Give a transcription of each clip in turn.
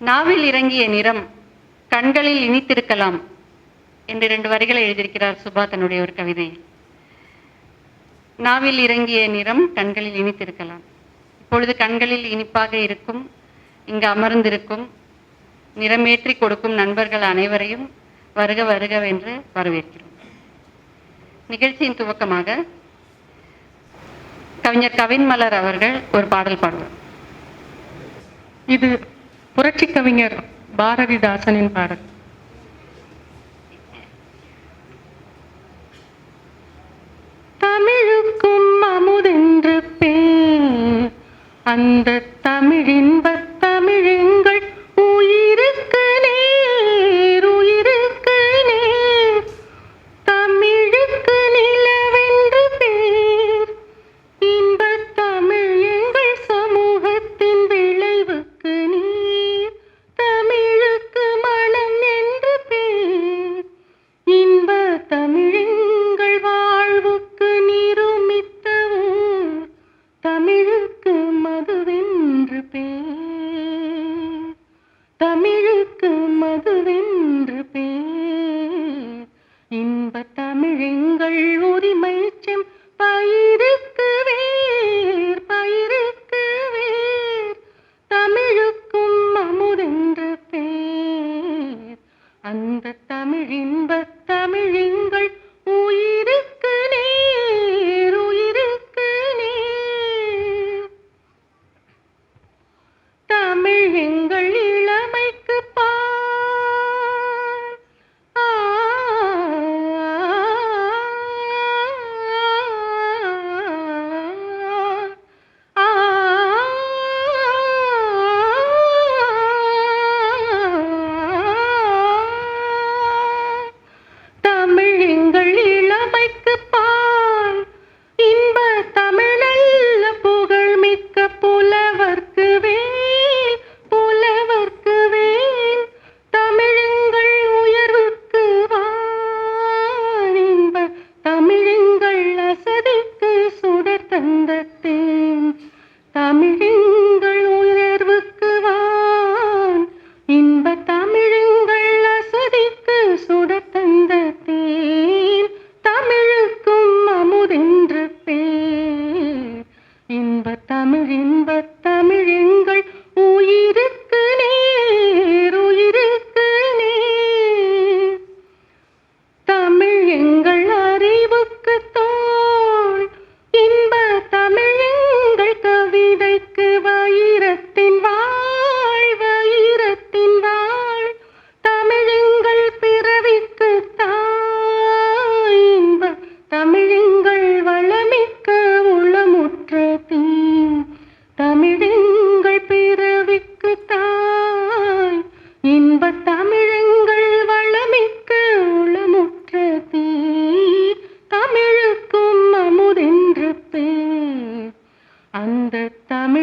நாவில் இறங்கிய நிறம் கண்களில் இனித்திருக்கலாம் என்று ரெண்டு வரிகளை எழுதியிருக்கிறார் சுபா தன்னுடைய ஒரு கவிதையில் நாவில் இறங்கிய நிறம் கண்களில் இனித்திருக்கலாம். இப்பொழுது கண்களில் இனிப்பாக இருக்கும் இங்கு அமர்ந்திருக்கும் நிறமேற்றி கொடுக்கும் நண்பர்கள் அனைவரையும் வருக வருகவென்று வரவேற்கிறோம். நிகழ்ச்சியின் துவக்கமாக கவிஞர் கவின்மலர் அவர்கள் ஒரு பாடல் பாடுவார். இது புரட்சி கவிஞர் பாரதிதாசனின் பாடல். தமிழுக்கும் அமுதென்று பேர் அந்த தமிழின்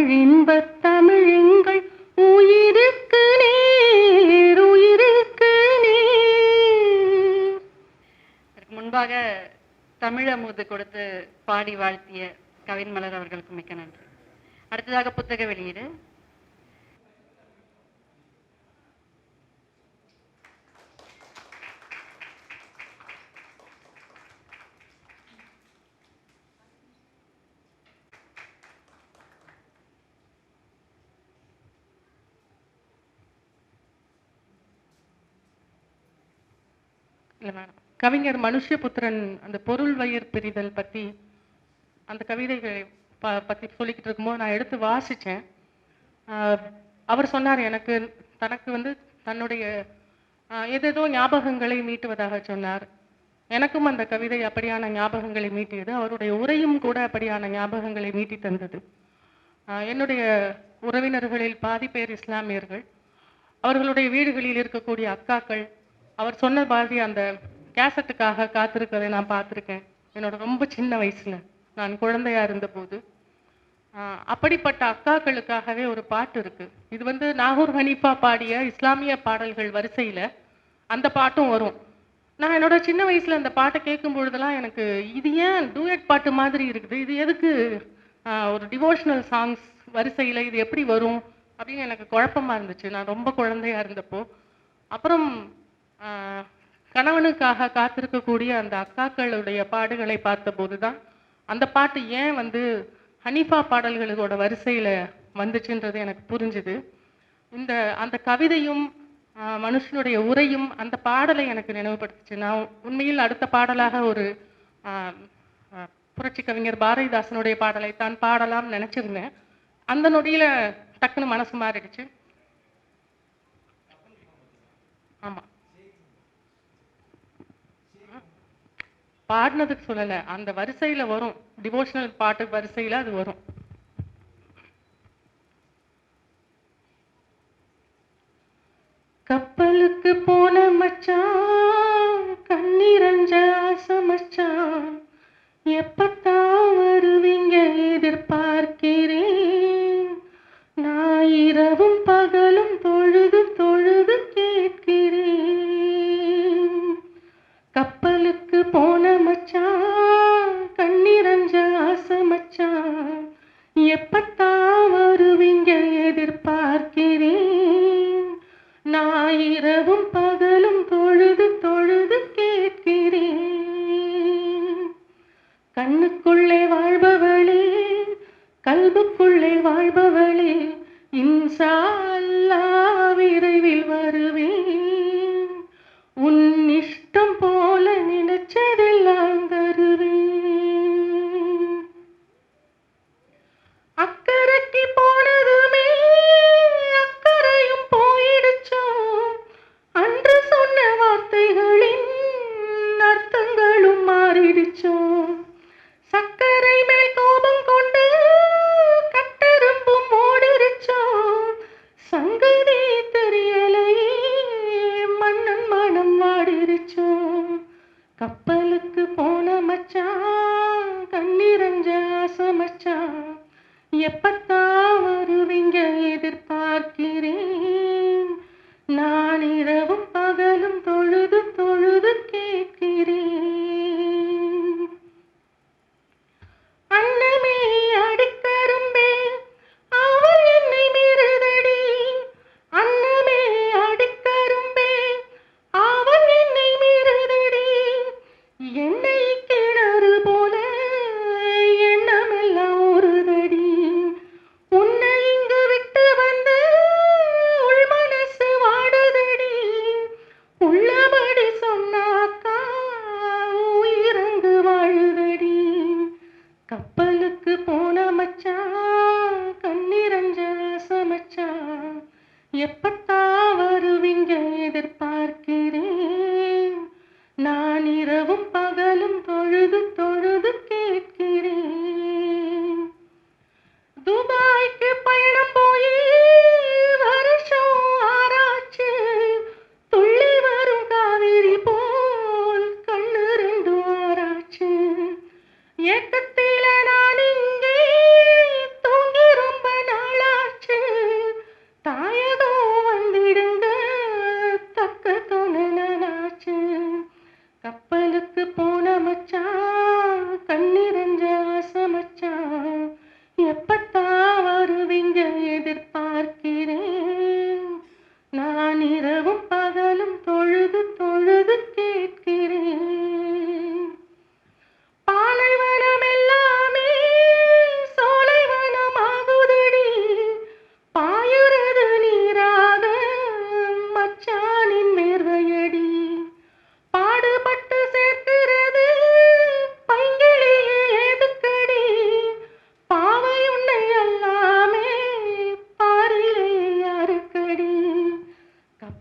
இன்பத் தமிழுங்கள் உயிருக்கு நீர் உயிருக்கு நீர். அதற்கு முன்பாக தமிழமுது கொடுத்து பாடி வாழ்த்திய கவின் மலர் அவர்களுக்கு மிக்க நன்றி. அடுத்ததாக புத்தக வெளியீடு. இல்லை மேடம் கவிஞர் மனுஷபுத்திரன் அந்த பொருள் வயிர் பிரிதல் பத்தி அந்த கவிதைகளை ப பத்தி சொல்லிக்கிட்டு இருக்கும்போது நான் எடுத்து வாசிச்சேன். அவர் சொன்னார் எனக்கு தனக்கு வந்து தன்னுடைய ஏதேதோ ஞாபகங்களை மீட்டுவதாக சொன்னார். எனக்கும் அந்த கவிதை அப்படியான ஞாபகங்களை மீட்டியது. அவருடைய உரையும் கூட அப்படியான ஞாபகங்களை மீட்டி தந்தது. என்னுடைய உறவினர்களில் பாதி பேர் இஸ்லாமியர்கள். அவர்களுடைய வீடுகளில் இருக்கக்கூடிய அக்காக்கள் அவர் சொன்ன மாதிரி அந்த கேசட்டுக்காக காத்திருக்கிறதை நான் பார்த்துருக்கேன். என்னோட ரொம்ப சின்ன வயசுல நான் குழந்தையா இருந்தபோது. அப்படிப்பட்ட அக்காக்களுக்காகவே ஒரு பாட்டு இருக்கு. இது வந்து நாகூர் ஹனீஃபா பாடிய இஸ்லாமிய பாடல்கள் வரிசையில அந்த பாட்டும் வரும். நான் என்னோட சின்ன வயசுல அந்த பாட்டை கேட்கும் பொழுதெல்லாம் எனக்கு இது ஏன் டூயட் பாட்டு மாதிரி இருக்குது? இது எதுக்கு ஒரு டிவோஷனல் சாங்ஸ் வரிசையில இது எப்படி வரும்? அப்படின்னு எனக்கு குழப்பமா இருந்துச்சு. நான் ரொம்ப குழந்தையா இருந்தப்போ. அப்புறம் கணவனுக்காக காத்திருக்கக்கூடிய அந்த அக்காக்களுடைய பாடுகளை பார்த்தபோது தான் அந்த பாட்டு ஏன் வந்து ஹனிஃபா பாடல்களோட வரிசையில் வந்துச்சுன்றது எனக்கு புரிஞ்சுது. இந்த அந்த கவிதையும் மனுஷனுடைய உரையும் அந்த பாடலை எனக்கு நினைவுபடுத்துச்சு. நான் உண்மையில் அடுத்த பாடலாக ஒரு புரட்சி கவிஞர் பாரதிதாசனுடைய பாடலை தான் பாடலாம்னு நினச்சிருந்தேன். அந்த நொடியில் டக்குன்னு மனசு மாறிடுச்சு. ஆமாம் பாடினதுக்கு சொல்லலை. அந்த வரிசையில் வரும். டிவோஷனல் பாட்டு வரிசையில் அது வரும். கப்பலுக்கு போன மச்சான் கண்ணீரஞ்ச ஆசை மச்சான் எப்பத்தான் வரும் கண்ணுக்குள்ளே வாழ்பவளே கல்புக்குள்ளே வாழ்பவளே இன்சா அல்லா விரைவில் வருவேன்.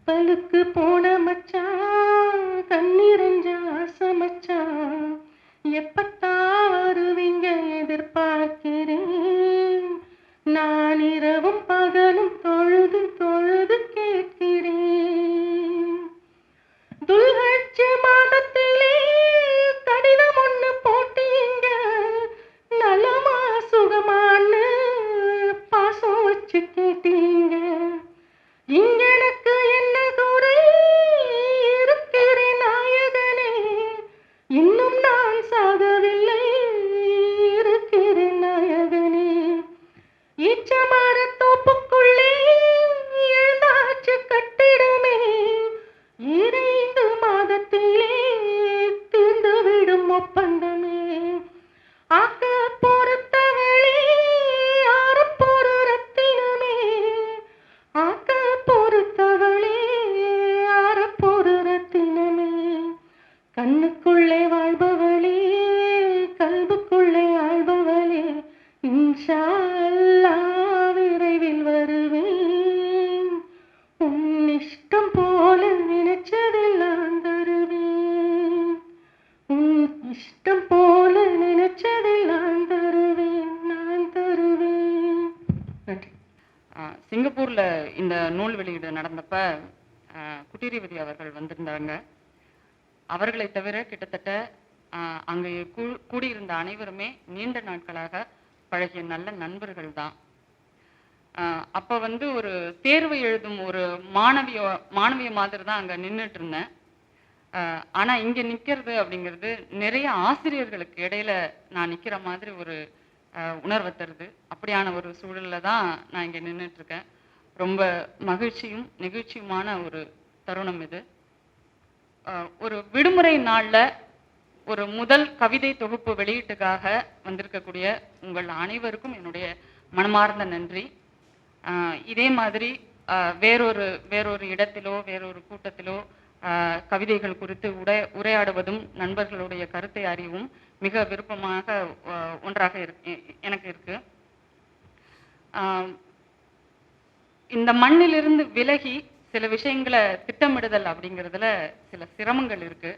கப்பலுக்கு போன மச்சான். விரைவில் வருவேன். உன் இஷ்டம் போல நினைச்சதெல்லாம் தருவேன் உன் இஷ்டம் போல நினைச்சதெல்லாம் தருவேன் நான் தருவேன். நன்றி. இந்த நூல் வெளியீடு நடந்தப்ப குட்டிரேவதி அவர்கள் வந்திருந்தாங்க. அவர்களை தவிர கிட்டத்தட்ட அங்கே கூடியிருந்த அனைவருமே நீண்ட நாட்களாக பழகிய நல்ல நண்பர்கள் தான். அப்போ வந்து ஒரு தேர்வு எழுதும் ஒரு மாணவிய மாணவிய மாதிரி தான் அங்கே நின்றுட்டு இருந்தேன். ஆனால் இங்கே நிற்கிறது அப்படிங்கிறது நிறைய ஆசிரியர்களுக்கு இடையில நான் நிற்கிற மாதிரி ஒரு உணர்வை தருது. அப்படியான ஒரு சூழல்ல தான் நான் இங்கே நின்றுட்டுருக்கேன் ரொம்ப மகிழ்ச்சியும் நெகிழ்ச்சியுமான ஒரு தருணம் இது. ஒரு விடுமுறை நாளில் ஒரு முதல் கவிதை தொகுப்பு வெளியீட்டுக்காக வந்திருக்கக்கூடிய உங்கள் அனைவருக்கும் என்னுடைய மனமார்ந்த நன்றி. இதே மாதிரி வேறொரு வேறொரு இடத்திலோ வேறொரு கூட்டத்திலோ கவிதைகள் குறித்து உடை உரையாடுவதும் நண்பர்களுடைய கருத்தை அறிவும் மிக விருப்பமாக ஒன்றாக இருக்கு எனக்கு இருக்கு. இந்த மண்ணிலிருந்து விலகி சில விஷயங்களை திட்டமிடுதல் அப்படிங்கிறதுல சில சிரமங்கள் இருக்கு.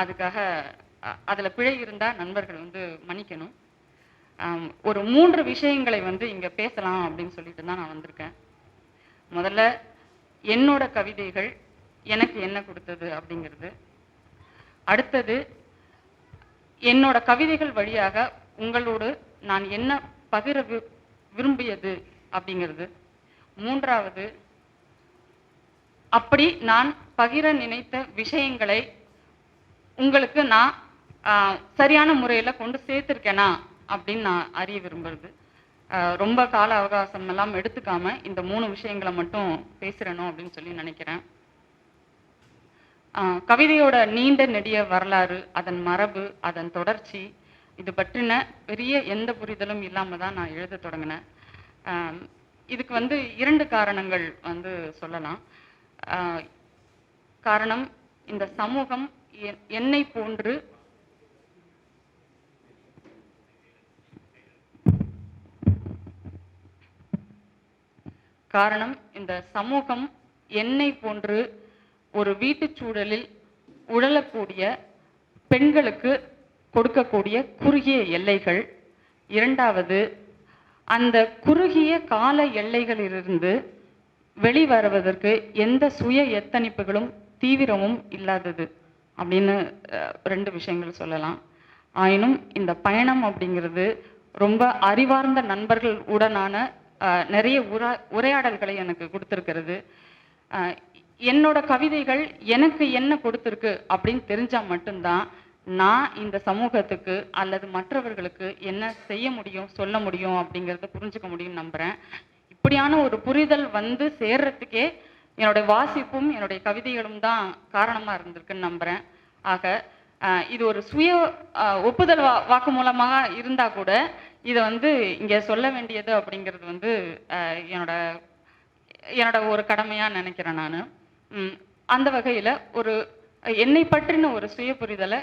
அதுக்காக அதில் பிழை இருந்தால் நண்பர்கள் வந்து மன்னிக்கணும். ஒரு மூன்று விஷயங்களை வந்து இங்கே பேசலாம் அப்படின்னு சொல்லிட்டு தான் நான் வந்திருக்கேன். முதல்ல என்னோட கவிதைகள் எனக்கு என்ன கொடுத்தது அப்படிங்கிறது. அடுத்தது என்னோட கவிதைகள் வழியாக உங்களோடு நான் என்ன பகிர விரும்பியது அப்படிங்கிறது. மூன்றாவது அப்படி நான் பகிர நினைத்த விஷயங்களை உங்களுக்கு நான் சரியான முறையில் கொண்டு சேர்த்துருக்கேனா அப்படின்னு நான் அறிய விரும்புறது. ரொம்ப கால அவகாசம் எல்லாம் எடுத்துக்காம இந்த மூணு விஷயங்களை மட்டும் பேசுறணும் அப்படின்னு சொல்லி நினைக்கிறேன். கவிதையோட நீண்ட நெடிய வரலாறு அதன் மரபு அதன் தொடர்ச்சி இது பற்றின பெரிய எந்த புரிதலும் இல்லாம தான் நான் எழுத தொடங்கினேன். இதுக்கு வந்து இரண்டு காரணங்கள் வந்து சொல்லலாம். காரணம் இந்த சமூகம் என்னை போன்று காரணம் இந்த சமூகம் என்னை போன்று ஒரு வீட்டுச் சூழலில் உழலக்கூடிய பெண்களுக்கு கொடுக்கக்கூடிய குறுகிய எல்லைகள். இரண்டாவது அந்த குறுகிய கால எல்லைகளிலிருந்து வெளிவருவதற்கு எந்த சுய எத்தனிப்புகளும் தீவிரமும் இல்லாதது. அப்படின்னு ரெண்டு விஷயங்கள் சொல்லலாம். ஆயினும் இந்த பயணம் அப்படிங்கிறது ரொம்ப அறிவார்ந்த நண்பர்கள் உடனான நிறைய உரா உரையாடல்களை எனக்கு கொடுத்துருக்கிறது. என்னோட கவிதைகள் எனக்கு என்ன கொடுத்துருக்கு அப்படின்னு தெரிஞ்சால் மட்டும்தான் நான் இந்த சமூகத்துக்கு அல்லது மற்றவர்களுக்கு என்ன செய்ய முடியும் சொல்ல முடியும் அப்படிங்கிறத புரிஞ்சுக்க முடியும் நம்புகிறேன் இப்படியான ஒரு புரிதல் வந்து சேர்றதுக்கே என்னுடைய வாசிப்பும் என்னுடைய கவிதைகளும் தான் காரணமாக இருந்திருக்குன்னு நம்புறேன். ஆக இது ஒரு சுய ஒப்புதல் வா வாக்கு மூலமாக இருந்தால் கூட இதை வந்து இங்கே சொல்ல வேண்டியது அப்படிங்கிறது வந்து என்னோட என்னோட ஒரு கடமையாக நினைக்கிறேன் நான். அந்த வகையில் ஒரு என்னை பற்றின ஒரு சுய புரிதலை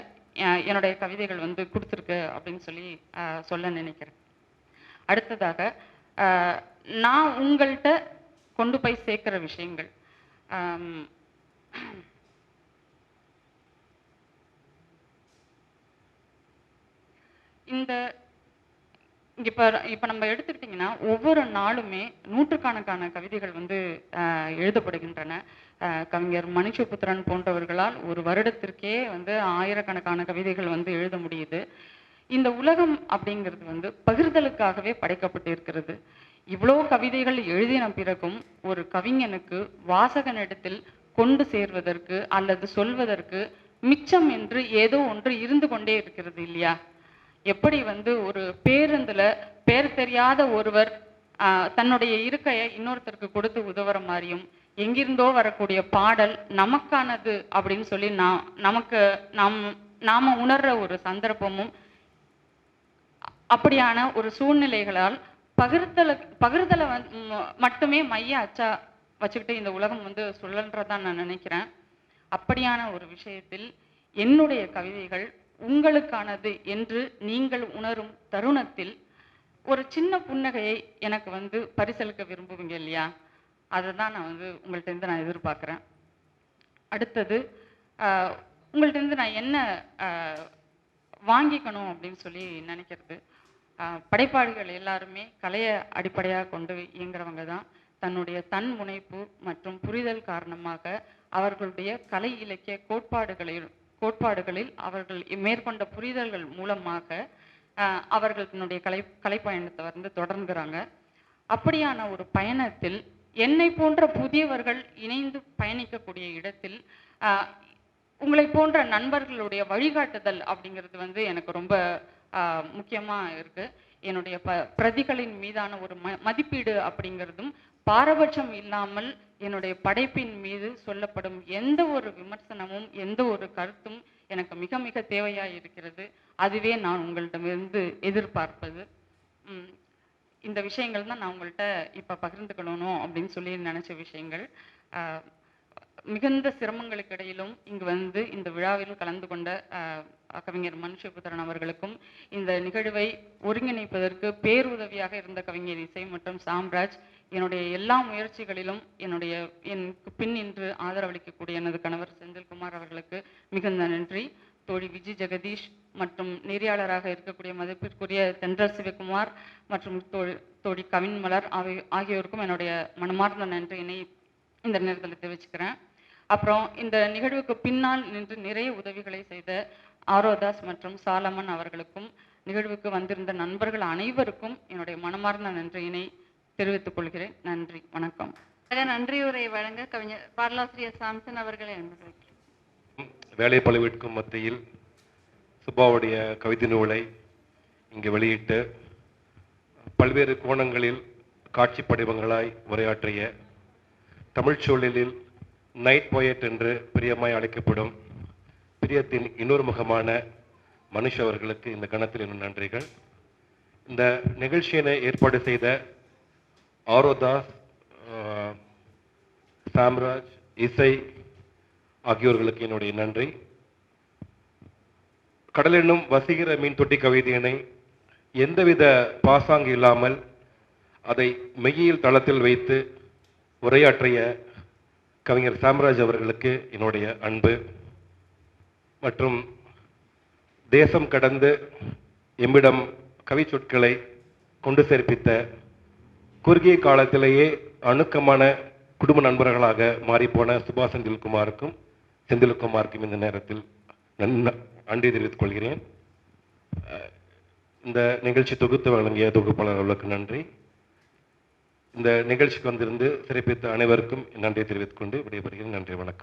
என்னுடைய கவிதைகள் வந்து கொடுத்துருக்கு அப்படின்னு சொல்லி சொல்ல நினைக்கிறேன். அடுத்ததாக நான் உங்கள்கிட்ட கொண்டு போய் சேர்க்குற விஷயங்கள். Um, இந்த இப்போ இப்ப இப்ப நம்ம எடுத்துக்கிட்டிங்கன்னா ஒவ்வொரு நாளுமே நூற்றுக்கணக்கான கவிதைகள் வந்து ஆஹ், எழுதப்படுகின்றன. கவிஞர் மனுஷபுத்திரன் போன்றவர்களால் ஒரு வருடத்திற்கே வந்து ஆயிரக்கணக்கான கவிதைகள் வந்து எழுத முடியுது. இந்த உலகம் அப்படிங்கிறது வந்து பகிர்தலுக்காகவே படைக்கப்பட்டிருக்கிறது. இவ்வளோ கவிதைகள் எழுதின பிறகும் ஒரு கவிஞனுக்கு வாசகனிடத்தில் கொண்டு சேர்வதற்கு அல்லது சொல்வதற்கு மிச்சம் என்று ஏதோ ஒன்று இருந்து கொண்டே இருக்கிறது இல்லையா? எப்படி வந்து ஒரு பேருந்துல பேர் தெரியாத ஒருவர் தன்னுடைய இருக்கையை இன்னொருத்தருக்கு கொடுத்து உதவுற மாதிரியும் எங்கிருந்தோ வரக்கூடிய பாடல் நமக்கானது அப்படின்னு சொல்லி நான் நமக்கு நாம் நாம உணர்ற ஒரு சந்தர்ப்பமும் அப்படியான ஒரு சூழ்நிலைகளால் பகிர்தல பகிர்தலை வந்து மட்டுமே மைய அச்சா வச்சுக்கிட்டு இந்த உலகம் வந்து சுழன்றதா நான் நினைக்கிறேன். அப்படியான ஒரு விஷயத்தில் என்னுடைய கவிதைகள் உங்களுக்கானது என்று நீங்கள் உணரும் தருணத்தில் ஒரு சின்ன புன்னகையை எனக்கு வந்து பரிசளிக்க விரும்புவீங்க இல்லையா? அதை தான் நான் வந்து உங்கள்கிட்டருந்து நான் எதிர்பார்க்குறேன். அடுத்தது ஆஹ், இருந்து நான் என்ன ஆஹ், வாங்கிக்கணும் அப்படின்னு சொல்லி நினைக்கிறது? படைப்பாளிகள் எல்லாருமே கலையை அடிப்படையாக கொண்டு இயங்குறவங்க தான். தன்னுடைய தன் முனைப்பு மற்றும் புரிதல் காரணமாக அவர்களுடைய கலை இலக்கிய கோட்பாடுகளில் கோட்பாடுகளில் அவர்கள் மேற்கொண்ட புரிதல்கள் மூலமாக அவர்கள் தன்னுடைய கலை கலைப்பயணத்தை வந்து தொடர்கிறாங்க அப்படியான ஒரு பயணத்தில் என்னை போன்ற புதியவர்கள் இணைந்து பயணிக்கக்கூடிய இடத்தில் உங்களை போன்ற நண்பர்களுடைய வழிகாட்டுதல் அப்படிங்கிறது வந்து எனக்கு ரொம்ப முக்கியமாக இருக்குது என்னுடைய ப பிரதிகளின் மீதான ஒரு ம மதிப்பீடு அப்படிங்கிறதும் பாரபட்சம் இல்லாமல் என்னுடைய படைப்பின் மீது சொல்லப்படும் எந்த ஒரு விமர்சனமும் எந்த ஒரு கருத்தும் எனக்கு மிக மிக தேவையாக இருக்கிறது. அதுவே நான் உங்களிடமிருந்து எதிர்பார்ப்பது. இந்த விஷயங்கள் தான் நான் உங்கள்கிட்ட இப்போ பகிர்ந்துக்கணும் அப்படின்னு சொல்லி நினச்ச விஷயங்கள். மிகுந்த சிரமங்களுக்கு இடையிலும் இங்கு வந்து இந்த விழாவில் கலந்து கொண்ட கவிஞர் மனுஷபுத்திரன் அவர்களுக்கும் இந்த நிகழ்வை ஒருங்கிணைப்பதற்கு பேருதவியாக இருந்த கவிஞர் இசை மற்றும் சாம்ராஜ் என்னுடைய எல்லா முயற்சிகளிலும் என்னுடைய என் பின் இன்று ஆதரவளிக்கக்கூடிய எனது கணவர் செந்தில்குமார் அவர்களுக்கு மிகுந்த நன்றி. தோழி விஜய் ஜெகதீஷ் மற்றும் நெறியாளராக இருக்கக்கூடிய மதிப்பிற்குரிய தென்றல் சிவகுமார் மற்றும் தோழி தோழி கவின் மலர் ஆகிய ஆகியோருக்கும் என்னுடைய மனமார்ந்த நன்றியினை இந்த நேரத்தில் தெரிவிச்சுக்கிறேன். அப்புறம் இந்த நிகழ்வுக்கு பின்னால் நின்று நிறைய உதவிகளை செய்த ஆரோதாஸ் மற்றும் சாலமன் அவர்களுக்கும் நிகழ்வுக்கு வந்திருந்த நண்பர்கள் அனைவருக்கும் என்னுடைய மனமார்ந்த நன்றியினை தெரிவித்துக் கொள்கிறேன். நன்றி வணக்கம். நன்றியுரை வழங்க கவிஞர் பாடலாசிரியர் சாம்சன் அவர்களை வேலை பழுவிற்கும் மத்தியில் சுப்பாவுடைய கவிதை நூலை இங்கு வெளியிட்டு பல்வேறு கோணங்களில் காட்சி படிவங்களாய் உரையாற்றிய தமிழ்ச் சூழலில் நைட் போயட் என்று பிரியமாய் அழைக்கப்படும் பிரியத்தின் இன்னொரு முகமான மனுஷ் அவர்களுக்கு இந்த கணத்தில் இன்னும் நன்றிகள். இந்த நிகழ்ச்சியினை ஏற்பாடு செய்த ஆரோதாஸ் சாம்ராஜ் இசை ஆகியோர்களுக்கு என்னுடைய நன்றி. கடல் வசிகிற மீன் தொட்டி கவிதையினை எந்தவித பாசாங்கு இல்லாமல் அதை மெய்யியல் தளத்தில் வைத்து உரையாற்றிய கவிஞர் சாம்ராஜ் அவர்களுக்கு என்னுடைய அன்பு. மற்றும் தேசம் கடந்து எம்மிடம் கவி சொற்களை கொண்டு சேர்ப்பித்த குறுகிய காலத்திலேயே அணுக்கமான குடும்ப நண்பர்களாக மாறிப்போன சுபாஷ் செந்தில்குமாருக்கும் செந்தில்குமாருக்கும் இந்த நேரத்தில் நன்- நன்றி தெரிவித்துக் கொள்கிறேன். இந்த நிகழ்ச்சி தொகுத்து வழங்கிய தொகுப்பாளர்களுக்கு நன்றி. இந்த நிகழ்ச்சிக்கு வந்திருந்து சிறப்பித்த அனைவருக்கும் நன்றி தெரிவித்துக் கொண்டு விடைபெறுகிறேன். நன்றி வணக்கம்.